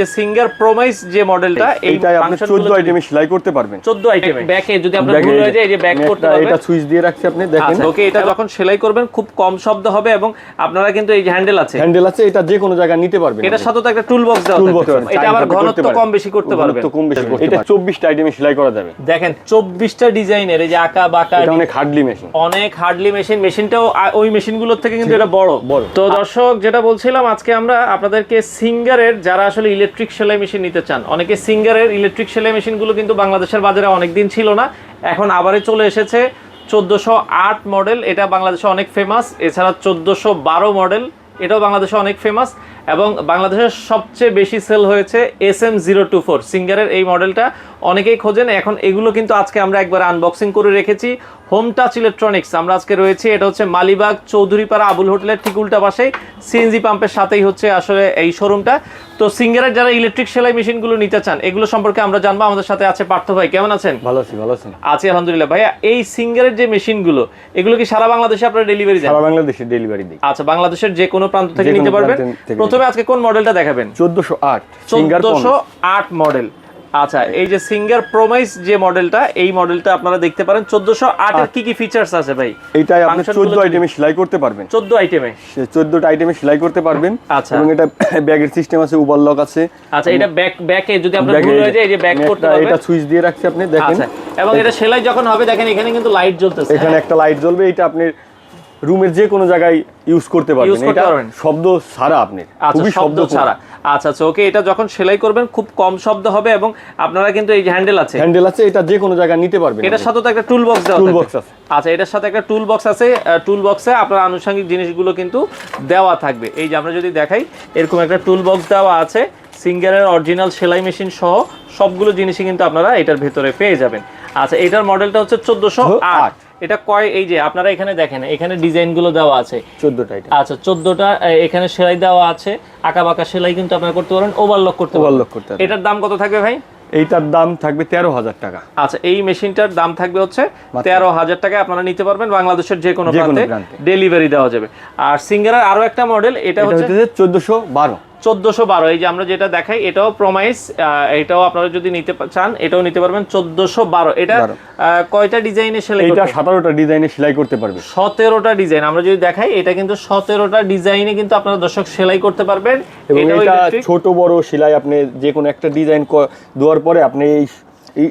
যে সিঙ্গার প্রোমাইস যে মডেলটা এই এইটাই আপনি 14 আইটেমে সেলাই করতে পারবেন। 14 আইটেমে ব্যাকে যদি আপনার ভুল হয়ে যায় এই যে ব্যাক করতে পারবেন এটা সুইচ দিয়ে রাখছি আপনি দেখেন। আচ্ছা ওকে এটা যখন সেলাই করবেন খুব কম শব্দ হবে এবং আপনারা কিন্তু এই যে হ্যান্ডেল আছে। হ্যান্ডেল আছে এটা যে কোনো জায়গায় নিতে পারবেন এটার সাথে তো একটা টুল বক্স দেওয়া এটা আবার ঘনত্ব কম বেশি করতে পারবেন। ঘনত্ব কম বেশি করতে এটা 24টা আইটেমে সেলাই করা যাবে। দেখেন 24টা ডিজাইনের এই যে আঁকা বাঁকা এটা অনেক হার্ডলি মেশিন অনেক হার্ডলি মেশিন মেশিনটাও ওই মেশিনগুলোর থেকে কিন্তু এটা বড় বড়। তো দর্শক যেটা বলছিলাম আজকে আমরা আপনাদেরকে সিঙ্গারের যারা আসলে ইলেকট্রিক সেলাই মেশিন নিতে চান। অনেকে সিঙ্গারের ইলেকট্রিক সেলাই মেশিনগুলো কিন্তু বাংলাদেশের বাজারে অনেক দিন ছিল না, এখন আবারই চলে এসেছে চোদ্দোশো আট মডেল। এটা বাংলাদেশে অনেক ফেমাস এছাড়া চোদ্দোশো বারো মডেল, এটাও বাংলাদেশে অনেক ফেমাস এবং বাংলাদেশের সবচেয়ে বেশি সেল হয়েছে S M zero two four সিঙ্গারের এই মডেলটা অনেকেই খোঁজেন। এখন এগুলো কিন্তু আজকে আমরা একবার আনবক্সিং করে রেখেছি। Home touch electronics. আমরা আজকে রয়েছি এটা হচ্ছে মালিবাগ চৌধুরীপাড়া আবুল হোটেলের ঠিক উল্টা পাশেই। সিএনজি পাম্পের সাথেই হচ্ছে আসলে এই শোরুমটা। তো সিঙ্গারের যারা ইলেকট্রিক সেলাই মেশিনগুলো নিতে চান এগুলো সম্পর্কে আমরা জানব। আমাদের সাথে আছে পার্থ ভাই কেমন আছেন? ভালো আছি ভালো আছেন? আছি আলহামদুলিল্লাহ। ভাইয়া এই সিঙ্গারের যে মেশিনগুলো এগুলো কি সারা বাংলাদেশে আপনারা ডেলিভারি দেন? সারা বাংলাদেশে ডেলিভারি দিই। আচ্ছা বাংলাদেশের যে কোনো প্রান্ত থেকে নিতে পারবেন? প্রথমে আজকে কোন মডেলটা দেখাবেন? 1408 সিঙ্গার চোদ্দশো আট মডেল আচ্ছা এই যে সিঙ্গার প্রোমাইস যে মডেলটা এই মডেলটা আপনারা দেখতে পারেন। চোদ্দশো আটের কি কি ফিচার্স আছে ভাই? এইটাই আপনি Function 14 আইটেমে সেলাই করতে পারবেন। চোদ্দ আইটেমে 14টা আইটেমে সেলাই করতে পারবেন। আচ্ছা। এবং এটা ব্যাগের সিস্টেম আছে ওভারলক আছে। আচ্ছা এটা ব্যাক ব্যাকে যদি আপনার ভুল হয়ে যায় এই যে ব্যাক করতে পারবেন এটা সুইচ দিয়ে রাখছি আপনি দেখেন। আচ্ছা এবং এটা সেলাই যখন হবে দেখেন এখানে কিন্তু লাইট জ্বলতেছে। এখানে একটা লাইট জ্বলবে এটা আপনি রুমের যে কোনো জায়গায় ইউজ করতে পারবেন। এটা শব্দ ছাড়া আপনি। আচ্ছা খুবই শব্দ। ছাড়া। আচ্ছা আচ্ছা ওকে এটা যখন সেলাই করবেন খুব কম শব্দ হবে এবং আপনারা কিন্তু এই যে হ্যান্ডেল আছে। হ্যান্ডেল আছে এটা যে কোনো জায়গায় নিতে পারবেন এটার সাথে তো একটা টুল বক্স দেওয়া Toolbox থাকবে। আছে। আচ্ছা এটার সাথে একটা টুল বক্স আছে টুল বক্সে আপনার আনুষঙ্গিক জিনিসগুলো কিন্তু দেওয়া থাকবে। এই যে আমরা যদি দেখাই এরকম একটা টুল বক্স দেওয়া আছে। সিঙ্গারের অরিজিনাল সেলাই মেশিন সহ সবগুলো জিনিসই কিন্তু আপনারা এটার ভেতরে পেয়ে যাবেন। আচ্ছা এটার মডেলটা হচ্ছে চোদ্দশো আট। এটা কয় এই যে আপনারা এখানে দেখেন এখানে ডিজাইনগুলো দেওয়া আছে। 14টা আইটেম আচ্ছা চোদ্দটা এখানে সেলাই দেওয়া আছে। আঁকা বাঁকা সেলাই কিন্তু আপনারা করতে পারেন ওভারলক করতে ওভারলক করতে। এটার দাম কত থাকবে ভাই? এইটার দাম থাকবে তেরো হাজার টাকা। আচ্ছা এই মেশিনটার দাম থাকবে হচ্ছে তেরো হাজার টাকায় আপনারা নিতে পারবেন বাংলাদেশের যে কোনো প্রান্তে। ডেলিভারি দেওয়া যাবে। আর সিঙ্গারের আরও একটা মডেল এটা হচ্ছে চোদ্দশো বারো। চোদ্দশো বারো এই যে আমরা যেটা দেখাই এটাও প্রমাইস এটাও আপনারা যদি নিতে চান এটাও নিতে পারবেন চোদ্দশো বারো। এটা কয়টা ডিজাইনে সেলাই এটা সতেরোটা ডিজাইনে সেলাই করতে পারবে। সতেরোটা ডিজাইন আমরা যদি দেখাই এটা কিন্তু সতেরোটা ডিজাইনে কিন্তু আপনারা দর্শক সেলাই করতে পারবেন। এবং এটা ছোট বড় সেলাই আপনি যে কোনো একটা ডিজাইন দেওয়ার পরে আপনি এই-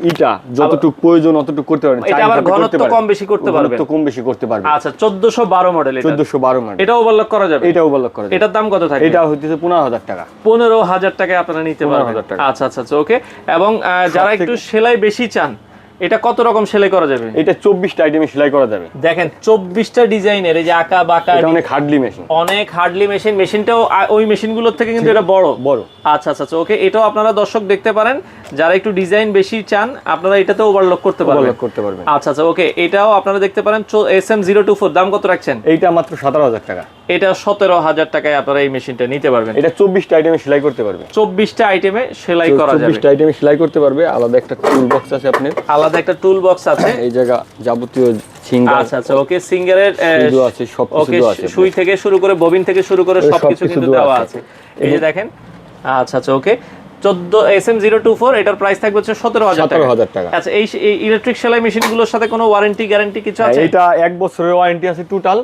ইটা যতটুকু প্রয়োজন অতটুকু করতে পারবেন এটা আবার ঘনত্ব কম বেশি করতে পারবেন। ঘনত্ব কম বেশি করতে পারবেন। আচ্ছা চোদ্দশো বারো মডেল এটা। চোদ্দশো বারো মানে এটা ওভারলক করা যাবে? এটা ওভারলক করা যাবে। এটার দাম কত থাকবে? এটা হচ্ছে পনেরো হাজার টাকা। পনেরো হাজার টাকায় আপনারা নিতে পারবেন। 15,000। আচ্ছা আচ্ছা আচ্ছা ওকে। এবং যারা একটু সেলাই বেশি চান এটা কত রকম সেলাই করা যাবে? এটা চব্বিশটা আইটেমে সেলাই করা যাবে। দেখেন চব্বিশটা ডিজাইনের এই যে আঁকা বাঁকা অনেক হার্ডলি মেশিন। অনেক হার্ডলি মেশিন। মেশিনটাও ওই মেশিনগুলোর থেকে কিন্তু এটা বড়। বড়। আচ্ছা আচ্ছা আচ্ছা ওকে এটাও আপনারা দর্শক দেখতে পারেন। যারা একটু ডিজাইন বেশি চান আপনারা এটাতে ওভারলক করতে পারবেন। ওভারলক করতে পারবেন। আচ্ছা আচ্ছা ওকে এটাও আপনারা দেখতে পারেন। S M zero two four দাম কত রাখছেন? এইটা মাত্র সতেরো হাজার টাকা। এটা সতেরো হাজার টাকায় আপনারা এই মেশিনটা নিতে পারবেন। এটা চব্বিশটা আইটেমে সেলাই করতে পারবে। চব্বিশটা আইটেমে সেলাই করা যাবে। চব্বিশটা আইটেমে সেলাই করতে পারবে। আলাদা একটা টুল বক্স আছে আপনার। আলাদা একটা টুল বক্স আছে। এই জায়গা যাবতীয় সিঙ্গার আচ্ছা আচ্ছা ওকে সিঙ্গারের আছে, ওকে দেওয়া আছে। সুই থেকে শুরু করে ববিন থেকে শুরু করে সবকিছু কিন্তু দেওয়া আছে। এই যে দেখেন আচ্ছা আচ্ছা ওকে। চোদ্দ S M zero two four এটার প্রাইস থাকবে হচ্ছে সতেরো হাজার টাকা। 17,000 টাকা। আচ্ছা এই ইলেকট্রিক সেলাই মেশিনগুলোর সাথে কোনো ওয়ারেন্টি গ্যারান্টি কিছু আছে? হ্যাঁ, এটা এক বছরের ওয়ারেন্টি আছে টোটাল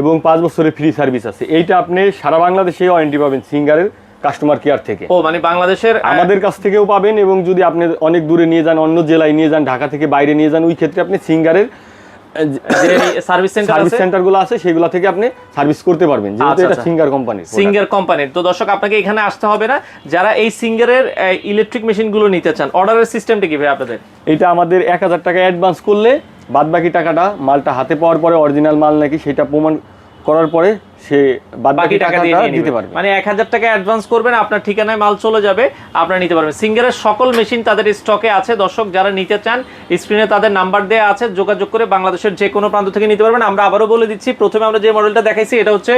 এবং পাঁচ বছরের ফ্রি সার্ভিস আছে। এইটা আপনি সারা বাংলাদেশে ওয়ারেন্টি পাবেন সিঙ্গারের কাস্টমার কেয়ার থেকে। ও মানে বাংলাদেশের আমাদের কাছ থেকেও পাবেন এবং যদি আপনি অনেক দূরে নিয়ে যান অন্য জেলায় নিয়ে যান ঢাকা থেকে বাইরে নিয়ে যান ওই ক্ষেত্রে আপনি সিঙ্গারের সার্ভিস সেন্টার সার্ভিস আছে? সেন্টারগুলো আছে সেগুলো থেকে আপনি সার্ভিস করতে পারবেন। যেহেতু আচ্ছা, এটা আচ্ছা। সিঙ্গার সিঙ্গার কোম্পানির তো দর্শক আপনাকে এখানে আসতে হবে না। যারা এই সিঙ্গারের ইলেকট্রিক মেশিনগুলো নিতে চান অর্ডারের সিস্টেমটা কি ভাই আপনাদের? এটা আমাদের এক হাজার টাকা অ্যাডভান্স করলে বাদ বাকি টাকাটা মালটা হাতে পাওয়ার পরে অরিজিনাল মাল নাকি সেটা প্রমাণ করার পরে সে বাকি টাকা দিয়ে নিতে পারবে। মানে এক হাজার টাকা অ্যাডভান্স করবেন আপনার ঠিকানায় মাল চলে যাবে আপনারা নিতে পারবেন। সিঙ্গারের সকল মেশিন তাদের স্টকে আছে। দর্শক যারা নিতে চান স্ক্রিনে তাদের নাম্বার দেওয়া আছে। যোগাযোগ করে বাংলাদেশের যে কোনো প্রান্ত থেকে নিতে পারবেন। আমরা আবারও বলে দিচ্ছি প্রথমে আমরা যে মডেলটা দেখাইছি এটা হচ্ছে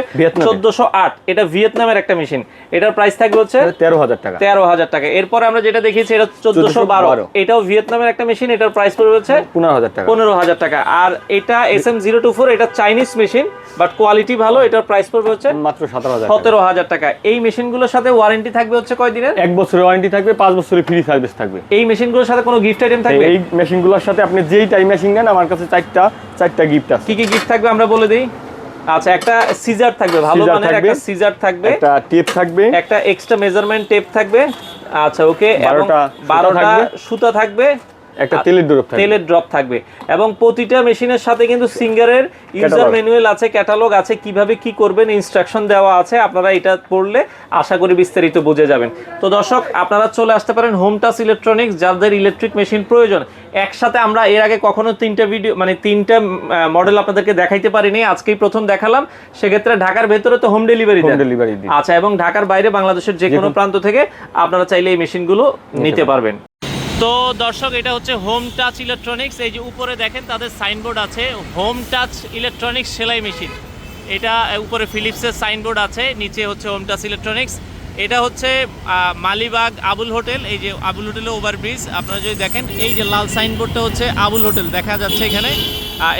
চোদ্দশো আট। এটা ভিয়েতনামের একটা মেশিন এটার প্রাইস থাকবে হচ্ছে তেরো হাজার টাকা। তেরো হাজার টাকা। এরপরে আমরা যেটা দেখিয়েছি এটা চোদ্দশো বারো। এটাও ভিয়েতনামের একটা মেশিন এটার প্রাইস পড়বে হচ্ছে পনেরো হাজার টাকা। পনেরো হাজার টাকা। আর এটা S M zero two four এটা চাইনিজ মেশিন বাট কোয়ালিটি ভালো এটার প্রাইস পড়বে হচ্ছে মাত্র সতেরো হাজার টাকা। সতেরো হাজার টাকা। এই মেশিনগুলোর সাথে ওয়ারেন্টি থাকবে হচ্ছে কয় দিনের? এক বছরের ওয়ারেন্টি থাকবে পাঁচ বছরের ফ্রি সার্ভিস থাকবে। এই মেশিনগুলোর সাথে কোনো গিফট আইটেম থাকবে? এই মেশিনগুলোর সাথে আপনি যেই টাইম মেশিন নেন আমার কাছে চারটা চারটা গিফট আছে। কি কি গিফট থাকবে আমরা বলে দিই? আচ্ছা একটা সিজার থাকবে ভালো মানের। একটা সিজার থাকবে। একটা টেপ থাকবে। একটা এক্সট্রা মেজারমেন্ট টেপ থাকবে। আচ্ছা ওকে এবং বারোটা সুতা থাকবে। একটা তেলের ড্রপ থাকবে। তেলের ড্রপ থাকবে। এবং প্রতিটা মেশিনের সাথে কিন্তু সিঙ্গারের ইউজার। ম্যানুয়াল আছে ক্যাটালগ আছে কীভাবে কি করবেন ইনস্ট্রাকশন দেওয়া আছে আপনারা এটা পড়লে আশা করি বিস্তারিত বুঝে যাবেন। তো দর্শক আপনারা চলে আসতে পারেন হোম টাচ ইলেকট্রনিক্স যাদের ইলেকট্রিক মেশিন প্রয়োজন। একসাথে আমরা এর আগে কখনো তিনটা ভিডিও মানে তিনটা মডেল আপনাদেরকে দেখাইতে পারিনি আজকেই প্রথম দেখালাম। সেক্ষেত্রে ঢাকার ভেতরে তো হোম ডেলিভারি হোম ডেলিভারি আচ্ছা এবং ঢাকার বাইরে বাংলাদেশের যে কোনো প্রান্ত থেকে আপনারা চাইলে এই মেশিনগুলো নিতে পারবেন। তো দর্শক, এটা হচ্ছে হোম টাচ ইলেকট্রনিক্স এই যে উপরে দেখেন, তাদের সাইনবোর্ড আছে হোম টাচ ইলেকট্রনিক্স সেলাই মেশিন। এটা উপরে ফিলিপসের সাইনবোর্ড আছে, নিচে হচ্ছে হোম টাচ ইলেকট্রনিক্স এটা হচ্ছে মালিবাগ আবুল হোটেল। এই যে আবুল হোটেলে ওভারব্রিজ আপনারা যদি দেখেন, এই যে লাল সাইনবোর্ডটা হচ্ছে আবুল হোটেল। দেখা যাচ্ছে এখানে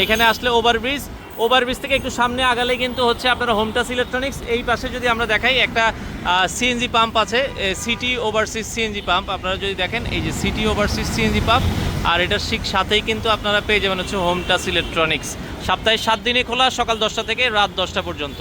এখানে আসলে ওভারব্রিজ ওভারব্রিজ থেকে একটু সামনে আগালে কিন্তু হচ্ছে আপনার হোমটাস ইলেকট্রনিক্স এই পাশে যদি আমরা দেখাই, একটা সিএনজি পাম্প আছে সিটি ওভারসিজ সিএনজি পাম্প আপনারা যদি দেখেন, এই যে সিটি ওভারসিজ সিএনজি পাম্প আর এটার ঠিক সাথেই কিন্তু আপনারা পেয়ে যাবেন হচ্ছে হোমটাস ইলেকট্রনিক্স সপ্তাহে সাত দিনে খোলা, সকাল দশটা থেকে রাত দশটা পর্যন্ত।